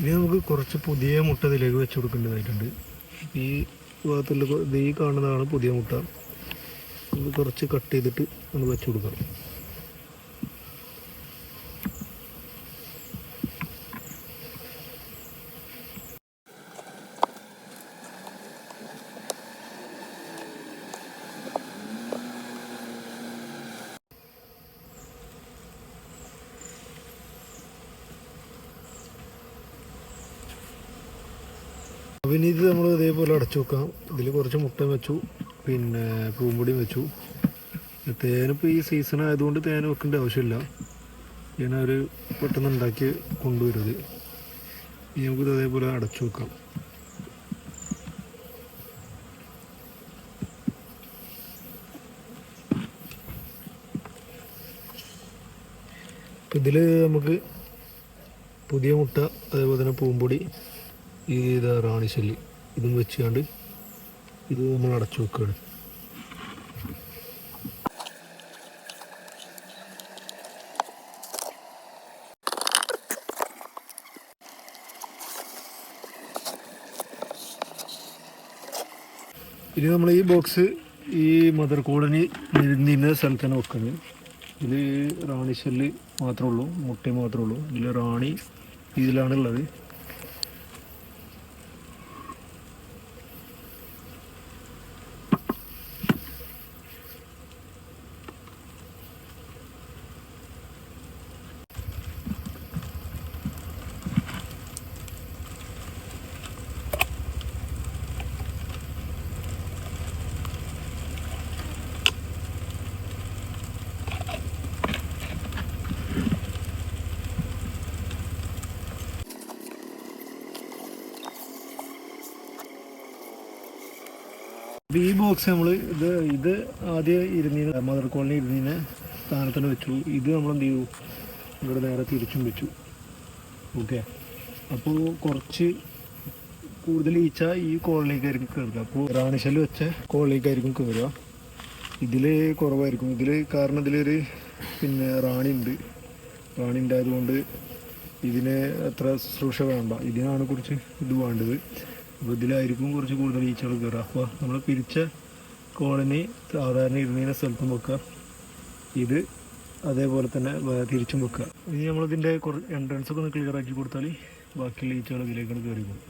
ഇനി നമുക്ക് കുറച്ച് പുതിയ മുട്ട ഇതിലേക്ക് വെച്ച് കൊടുക്കേണ്ടതായിട്ടുണ്ട്. ഈ ഭാഗത്തുള്ള കൊ- ഇത് ഈ കാണുന്നതാണ് പുതിയ മുട്ട. ഇത് കുറച്ച് കട്ട് ചെയ്തിട്ട് നമ്മൾ വെച്ച് കൊടുക്കണം പിന്നെ ഇത് നമ്മൾ ഇതേപോലെ അടച്ചു വെക്കാം. ഇതിൽ കുറച്ച് മുട്ട വെച്ചു. പിന്നെ പൂമ്പൊടിയും വെച്ചു. തേനിപ്പോൾ ഈ സീസൺ ആയതുകൊണ്ട് തേൻ വെക്കേണ്ട ആവശ്യമില്ല. ഞാൻ അവർ പെട്ടെന്ന് ഉണ്ടാക്കി കൊണ്ടുവരും ഇത് ഇനി നമുക്കിത് അതേപോലെ അടച്ചു വെക്കാം. ഇതിൽ നമുക്ക് പുതിയ മുട്ട അതേപോലെ തന്നെ പൂമ്പൊടി ഇതാ റാണിശല്യം ഇതും വെച്ചുകൊണ്ട് ഇത് നമ്മൾ അടച്ചു വെക്കുകയാണ് ഇനി നമ്മൾ ഈ ബോക്സ് ഈ മദർ കോളനി നിന്ന സ്ഥലത്താണ് വെക്കുന്നത്. ഇതിൽ റാണി ഷെല്ല് മാത്രമേ ഉള്ളൂ മുട്ട മാത്രമേ ഉള്ളൂ. ഇതിൽ റാണി ഇതിലാണുള്ളത്. ഈ ബോക്സ് നമ്മൾ ഇത് ഇത് ആദ്യം ഇരുന്നീന് മദർ കോളനി ഇരുന്നീനെ സ്ഥാനത്തിന് വെച്ചു. ഇത് നമ്മൾ എന്ത് ചെയ്തു? ഇവിടെ നേരെ തിരിച്ചും വെച്ചു. ഓക്കെ അപ്പോൾ കുറച്ച് കൂടുതൽ ഈച്ച ഈ കോളനിക്കായിരിക്കും കയറുക അപ്പോൾ റാണിശൽ വെച്ച കോളനിക്കായിരിക്കും കയറുക ഇതിൽ കുറവായിരിക്കും. ഇതിൽ കാരണം ഇതിലൊരു പിന്നെ റാണി ഉണ്ട്. റാണി ഉണ്ടായതുകൊണ്ട് ഇതിന് അത്ര ശുശ്രൂഷ വേണ്ട. ഇതിനാണ് കുറച്ച് ഇത് വേണ്ടത്. അപ്പോൾ ഇതിലായിരിക്കും കുറച്ച് കൂടുതൽ ഈച്ചകൾ കയറുക. അപ്പോൾ നമ്മൾ പിരിച്ച കോളനി സാധാരണ ഇരുന്നതിനെ സ്ഥലത്തും വെക്കുക. ഇത് അതേപോലെ തന്നെ തിരിച്ചും വെക്കുക. ഇനി നമ്മളിതിന്റെ കുറച്ച് എൻട്രൻസ് ഒക്കെ ഒന്ന് ക്ലിയർ ആക്കി കൊടുത്താൽ ബാക്കിയുള്ള ഈച്ചകൾ ഇതിലേക്കാണ് കയറി പോകും